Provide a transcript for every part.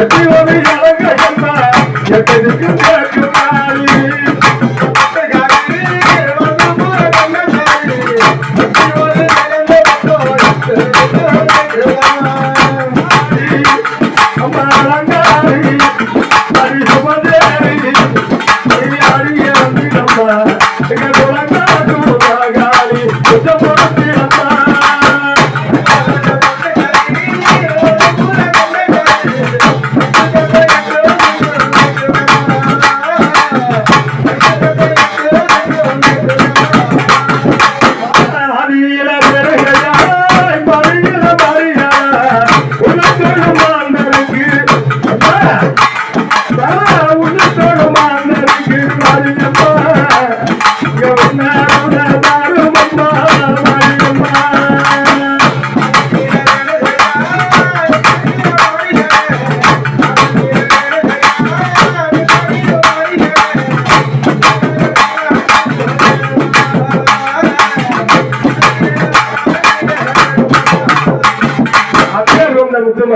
ஆதியில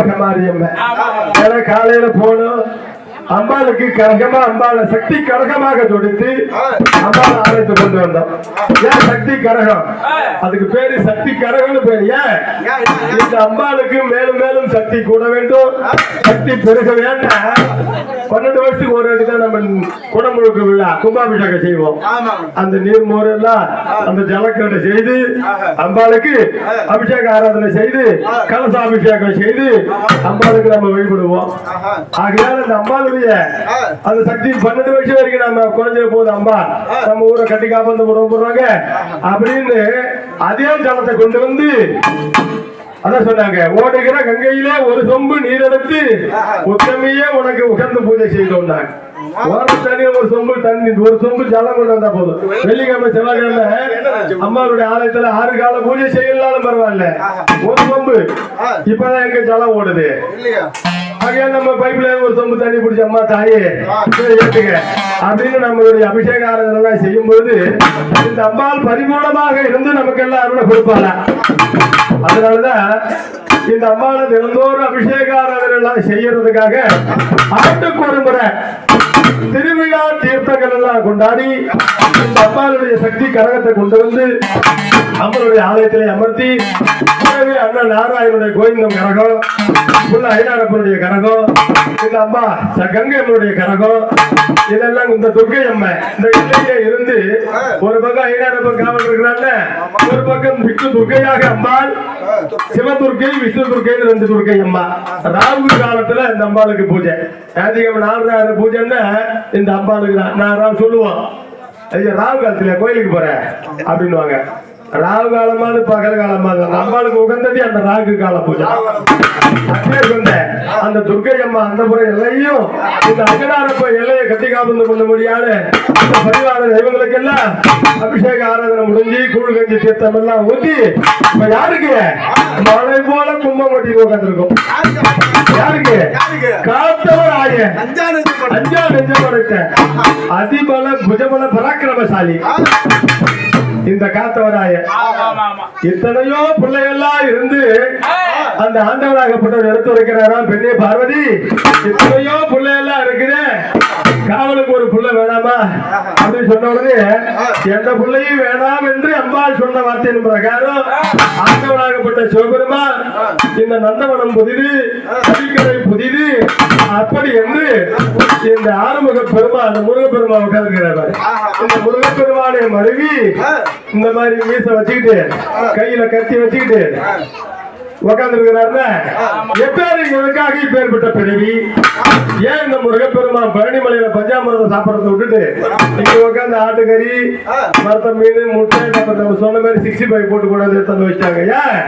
முத்துமக மாரியம்மன் ஏன்னா காலையில போனோம் அம்பாளுக்கு கரகமா அம்பாளை சக்தி கரகமாக தொடுத்து அம்பாளை ஆலயத்தை கொண்டு வந்தோம். ஏன் சக்தி கரகம்? அதுக்கு பேரு சக்தி கரகம்னு பேரு. ஏன்? இந்த அம்பாளுக்கு மேலும் மேலும் சக்தி கூட வேண்டும். சக்தி பெருக வேண்டாம். பன்னெண்டு வருஷத்துக்கு ஒரு வாட்டி தான் நம்ம குடமுழுக்கு விழா கும்பாபிஷேகம் செய்வோம். அந்த நீர் மோரெல்லாம் அந்த ஜலக்கடை செய்து அம்பாளுக்கு அபிஷேக ஆராதனை செய்து கலச அபிஷேகம் செய்து அம்பாளுக்கு நம்ம வழிபடுவோம். ஆகையால் அந்த அம்பாளுடைய அந்த சக்தி பன்னெண்டு வருஷம் வரைக்கும் நம்ம குறைஞ்ச போது அம்மா. நம்ம ஊரை கட்டி காப்பாந்து போடுறாங்க. அப்படின்னு அதே ஜலத்தை கொண்டு வந்து அதான் சொன்னாங்க. ஓடுகிற கங்கையிலே ஒரு சொம்பு நீர் எடுத்து உத்தமையே உனக்கு உகந்து பூஜை செய்தோம்னாங்க. ஒரு சொம்பு தண்ணி ஒரு சொம்பு ஜலம் கொண்டு வந்தா போதும். வெள்ளிக்கிழமை செவ்வாய்க்கிழமை அம்மாவுடைய ஆலயத்துல ஆறு கால பூஜை செய்யலாலும் பரவாயில்ல. ஒரு சொம்பு. இப்பதான் எங்க ஜலம் ஓடுது. ஆகையா நம்ம பைப்ல ஒரு சொம்பு தண்ணி பிடிச்ச அம்மா தாயே ஏத்துக்க அப்படின்னு நம்மளுடைய அபிஷேக ஆராதனை எல்லாம் செய்யும் பொழுது இந்த அம்பாள் பரிபூர்ணமாக இருந்து நமக்கு எல்லாம் அருளை கொடுப்பாளா? அதனாலதான் இந்த அம்மாவை தினந்தோறும் அபிஷேக ஆராதனை எல்லாம் செய்யறதுக்காக ஆண்டுக்கு ஒரு முறை திருவிழா தீர்த்தங்கள் கொண்டாடி இந்த அம்மாளுடைய சக்தி கரகத்தை கொண்டு வந்து அம்மனுடைய ஆலயத்திலே அமர்த்தி பிறகு அண்ணன் நாராயணனுடைய கோவிந்தம் கரகம் உள்ள ஐநாடப்பனுடைய கரகம் இந்த அம்மா ச- கங்கை அம்மனுடைய கரகம் இதெல்லாம் இந்த துர்கை அம்மை இந்த இல்லையே இருந்து ஒரு பக்கம் ஐநாடப்பன் காவல் இருக்கிறாங்க ஒரு பக்கம் விஷ்ணு துர்கையாக அம்மாள் சிவதுர்கை விஷ்ணு துர்கை ரெண்டு துர்கை அம்மா ராகு காலத்துல இந்த அம்பாளுக்கு பூஜை. ஞாயிற்றுக்கிழமை நாலு நேரம் பூஜைன்னா இந்த அம்பாளுக்கு தான். நான் ராவு சொல்லுவோம் ஐயா ராகு காலத்துல கோயிலுக்கு போறேன் அப்படின்னுவாங்க. ராகு காலமானு பகல் காலமா அந்த அம்பாளுக்கு உகந்தது அந்த ராகு கால பூஜை அந்த துர்க்கை அம்மா அந்த முறை எல்லையும் இந்த அகடாரப்ப எல்லையை கட்டி காப்பந்து கொள்ள முடியாது இந்த பரிவார தெய்வங்களுக்கு எல்லாம் அபிஷேக ஆராதனை முடிஞ்சு கூழ் கஞ்சி தீர்த்தம் எல்லாம் ஊத்தி இப்ப யாருக்கு மழை போல கும்பம் கட்டி உட்காந்துருக்கும் யாருக்கு காத்தவர் ஆய அஞ்சா நெஞ்சம் அதிபல புஜபல பராக்கிரமசாலி இந்த காத்தவராய. இத்தனையோ பிள்ளைகள்லாம் இருந்து அந்த ஆண்டவராகப்பட்டவர் எடுத்து வைக்கிறாராம் பெண்ணே பார்வதி? இத்தனையோ பிள்ளைகள்லாம் இருக்குது. காவலுக்கு ஒரு புள்ள வேணாமா? அப்படின்னு சொன்ன உடனே எந்த பிள்ளையும் வேணாம் என்று அம்பாள் சொன்ன வார்த்தையின் பிரகாரம் ஆண்டவராகப்பட்ட சிவபெருமான் இந்த நந்தவனம் புதிது அடிக்கடை புதிது அப்படி என்று இந்த ஆறுமுக பெருமா அந்த முருகப்பெருமா உட்கார்ந்துக்கிறார் இந்த முருகப்பெருமானை மருவி இந்த மாதிரி மீச வச்சுக்கிட்டு கையில கத்தி வச்சுக்கிட்டு உட்கார்ந்து இருக்கிறாருன்னா எப்பேர் எங்களுக்காக இப்பேற்பட்ட பிறவி? ஏன் இந்த முருகப்பெருமான் பழனிமலையில பஞ்சாமிரதத்தை சாப்பிடறத விட்டுட்டு இங்க உட்கார்ந்து ஆட்டுக்கறி மரத்த மீன் முட்டை நம்ம நம்ம சொன்ன மாதிரி சிக்ஸ்டி ஃபைவ் போட்டு கூட எடுத்து வந்து வச்சிட்டாங்க. ஏன்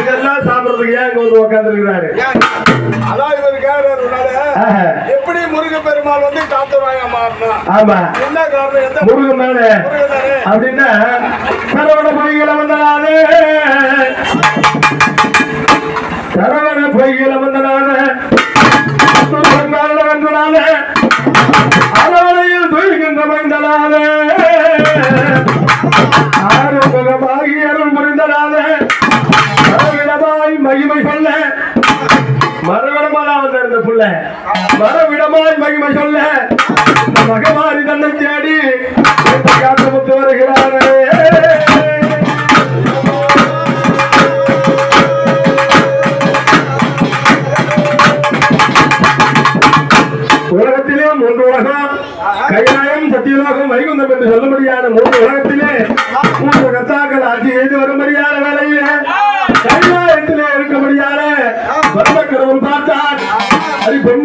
இதெல்லாம் சாப்பிடறதுக்கு ஏன் இங்க வந்து உட்கார்ந்து இருக்கிறாரு அதான் இவர் எப்படி முருக பெருமாள் வந்து காத்தவாயா மாறினா? ஆமா. என்ன காரணம்? எந்த முருகன் தானே. அப்படின்னா சரவண பொய்களை வந்தனாலே. சரவண பொய்களை சொல்ல இந்த புள்ள மகிமை சொல்ல. மகமாரி தன்னை தேடி. வருகிறார். அது பெண்ணே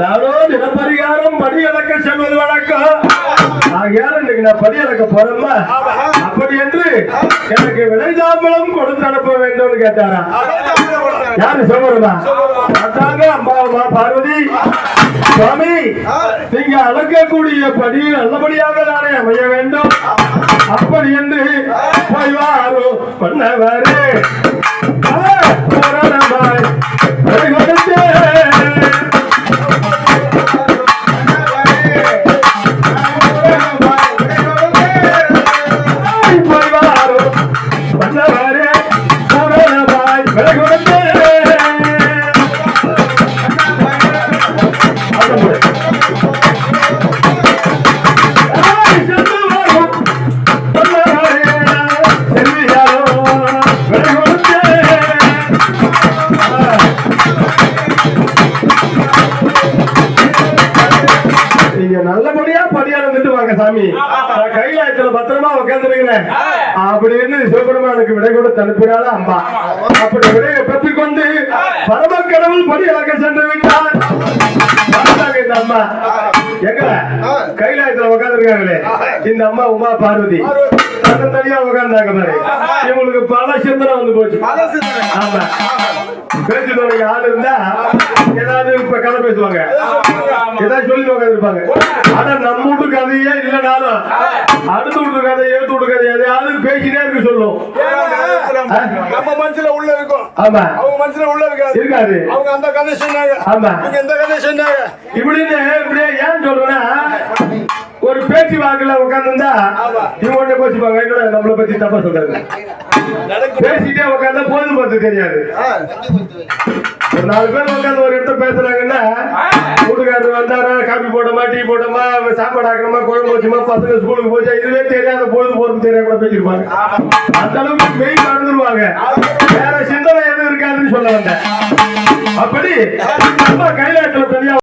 பார்வதி நிலப்பரிகாரம் படி படியளக்க செல்வது வழக்கம் ஆகையால் இன்னைக்கு நான் படியளக்க போறேன்ல அப்படி என்று எனக்கு விளைதாம்பளம் கொடுத்து அனுப்ப வேண்டும் கேட்டாரா? யாரு சொல்லுமா பார்த்தாங்க அம்மா பார்வதி. சுவாமி நீங்க அளக்கக்கூடிய படி நல்லபடியாக தானே அமைய வேண்டும். அப்படி என்று பைவாரு பண்ணவாரு. அப்படின்னு சிவபெருமானுக்கு விடை கொடுத்து அனுப்பினால அம்மா. அப்படி விடையை பெற்றுக்கொண்டு பரம கடவுள் படி இழக்க சென்று விட்டார். இந்த அம்மா. எங்க கைலாயத்துல உட்கார்ந்துருக்காங்களே இந்த அம்மா உமா பார்வதி. தனியா உட்கார்ந்தாங்க பாரு. இவங்களுக்கு பல சிந்தனை வந்து போச்சு. ஆமா. பேச்சு ஆள் இருந்தா ஏதாவது இப்ப கதை பேசுவாங்க. ஏதாவது சொல்லி உட்காந்துருப்பாங்க ஆனா நம்ம வீட்டு கதையே இல்லைனாலும் அடுத்த வீட்டு கதை ஏத்து வீட்டு எதையாவது பேசிட்டே இருக்க சொல்லும். நம்ம மனசுல உள்ள இருக்கும். ஆமா. அவங்க மனசுல உள்ள இருக்காது. இருக்காது. அவங்க அந்த கதை சொன்னாங்க. ஆமா. இவங்க இந்த கதை சொன்னாங்க. இப்படின்னு இப்படியே ஏன் சொல்றேன்னா ஒரு பேச்சு வாக்குல உட்காந்துருந்தா இவங்க ஒண்ணு பேசிப்பாங்க என்னடா நம்மளை பத்தி தப்பா சொல்றாங்க. பேசிட்டே உட்காந்தா போதும் பார்த்து தெரியாது. ஒரு நாலு பேர் உட்காந்து ஒரு இடத்த பேசுறாங்கன்னா வீட்டுக்காரர் வந்தாரா? காபி போட்டோமா டீ போட்டோமா சாப்பாடு ஆக்கணுமா? குழம்பு வச்சுமா? பசங்க ஸ்கூலுக்கு போச்சா? இதுவே தெரியாத பொழுது போறது தெரியாம கூட பேசிருப்பாங்க அந்த அளவுக்கு மெயின் மறந்துருவாங்க. வேற சிந்தனை எதுவும் இருக்காதுன்னு சொல்ல வந்தேன். அப்படி அம்மா தனியா